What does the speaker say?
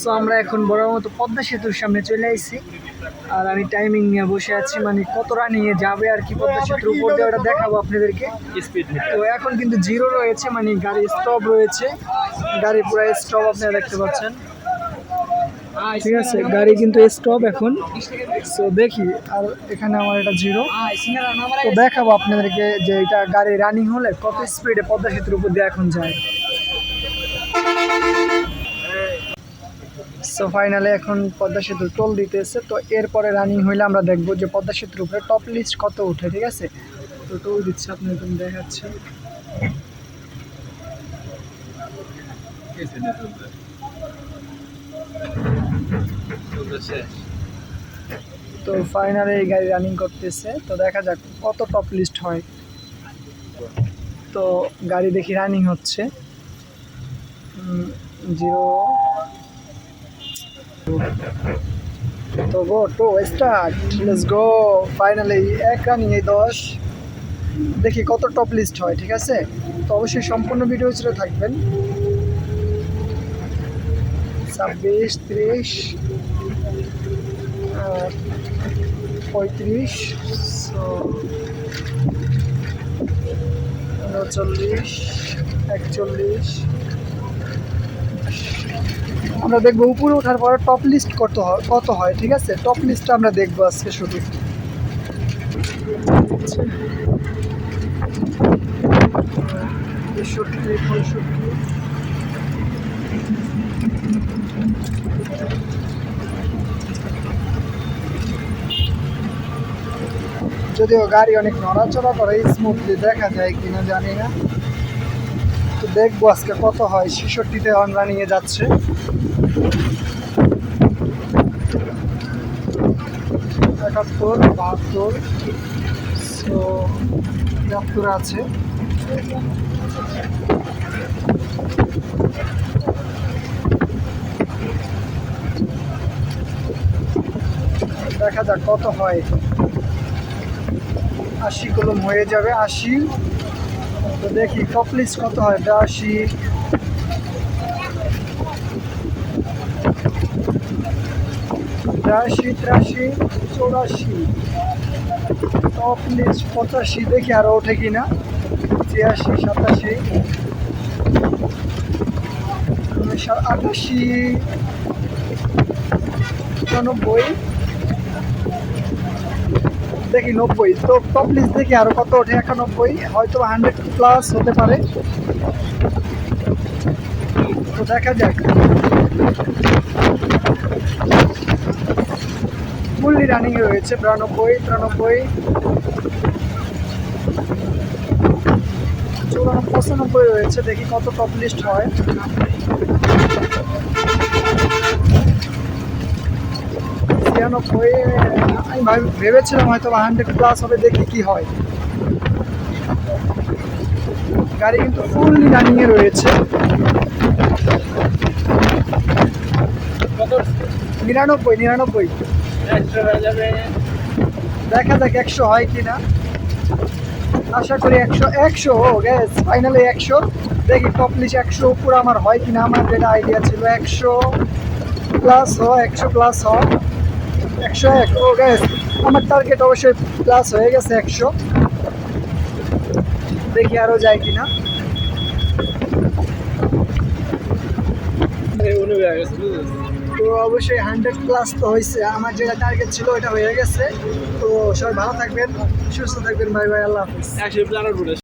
So আমরা এখন বড় মতো পদ্মা সেতুর সামনে চলে আইছি। আর আমি টাইমিং নিয়ে বসে আছি মানে কত রানিংয়ে যাবে আর কি পদ্মা সেতুর উপর দিয়ে ওটা দেখাবো আপনাদেরকে। তো এখন কিন্তু জিরো রয়েছে মানে গাড়ি স্টপ রয়েছে। গাড়ি পুরো স্টপ আপনারা দেখতে পাচ্ছেন। ঠিক আছে গাড়ি কিন্তু স্টপ এখন। সো দেখি আর এখানে আমার এটা জিরো তো দেখাবো আপনাদেরকে যে এটা গাড়ি রানিং হলে কত স্পিডে পদ্মা সেতুর উপর দিয়ে এখন যায়। সো ফাইনালে এখন পদ্মা সেতুর টোল দিতেছে। তো এরপরে রানিং হইলে আমরা দেখব যে পদ্মা সেতুর উপরে টপ লিস্ট কত উঠে, ঠিক আছে? তো টোল দিচ্ছে আপনার তুমি দেখাচ্ছি। তো ফাইনালে এই গাড়ি রানিং করতেছে। তো দেখা যাক কত টপ লিস্ট হয়। তো গাড়ি দেখি রানিং হচ্ছে। জিরো তো go to start let's go finally এক রানিং এই দশ। দেখি কত টপ লিস্ট হয়, ঠিক আছে? তো অবশ্যই সম্পূর্ণ ভিডিও ছেড়ে থাকবেন। ছাব্বিশ, ত্রিশ, পঁয়ত্রিশ উনচল্লিশ, একচল্লিশ আমরা দেখব উপরে ওঠার পরে টপ লিস্ট কত হয় কত হয়, ঠিক আছে? টপ লিস্টটা আমরা দেখব আজকে শুধু। যদিও গাড়ি অনেক নড়াচড়া করে স্মুথলি দেখা যায় কিনা জানি না। দেখব আজকে কত হয়। ছেষট্টিতে অন নিয়ে যাচ্ছে। একাত্তর, বাহাত্তর সো তিয়াত্তর আছে। দেখা যাক কত হয়। আশি কলম হয়ে যাবে। আশি। তো দেখি কপলিস কত হয়? বিরাশি। বিরাশি, তিরাশি, চৌরাশি। কপলিস পঁচাশি, দেখি আরও ওঠে কি না ছিয়াশি, সাতাশি। আটাশি। একানব্বই দেখি নব্বই। তো টপ লিস্ট দেখি আরও কত ওঠে একানব্বই হয়তো হান্ড্রেড প্লাস হতে পারে। তো দেখা যাক। ফুললি রানিং রয়েছে বিরানব্বই, তিরানব্বই। চৌরানব্বই, পঁচানব্বই রয়েছে, দেখি কত টপ লিস্ট হয়। ছিয়ানব্বই আমি ভাব- ভেবেছিলাম হয়তো হান্ড্রেড প্লাস হবে, দেখি কি হয়। গাড়ি কিন্তু ফুললি রানিংয়ে রয়েছে। নিরানব্বই নিরানব্বই। দেখা যাক একশো হয় কি না আশা করি একশো একশো গ্যাস ফাইনালি একশো। দেখি টপলিশ একশো পুরো আমার হয় কিনা, আমার যেটা আইডিয়া ছিল একশো প্লাস হ একশো প্লাস হ একশো এক ও গ্যাস আমার টার্গেট অবশ্যই প্লাস হয়ে গেছে একশো। দেখি আরও যায় কিনা। তো অবশ্যই হান্ড্রেড প্লাস তো হয়েছে আমার যেটা টার্গেট ছিল ওটা হয়ে গেছে। তো সবাই ভালো থাকবেন, সুস্থ থাকবেন। বাই বাই, আল্লাহ হাফিজ।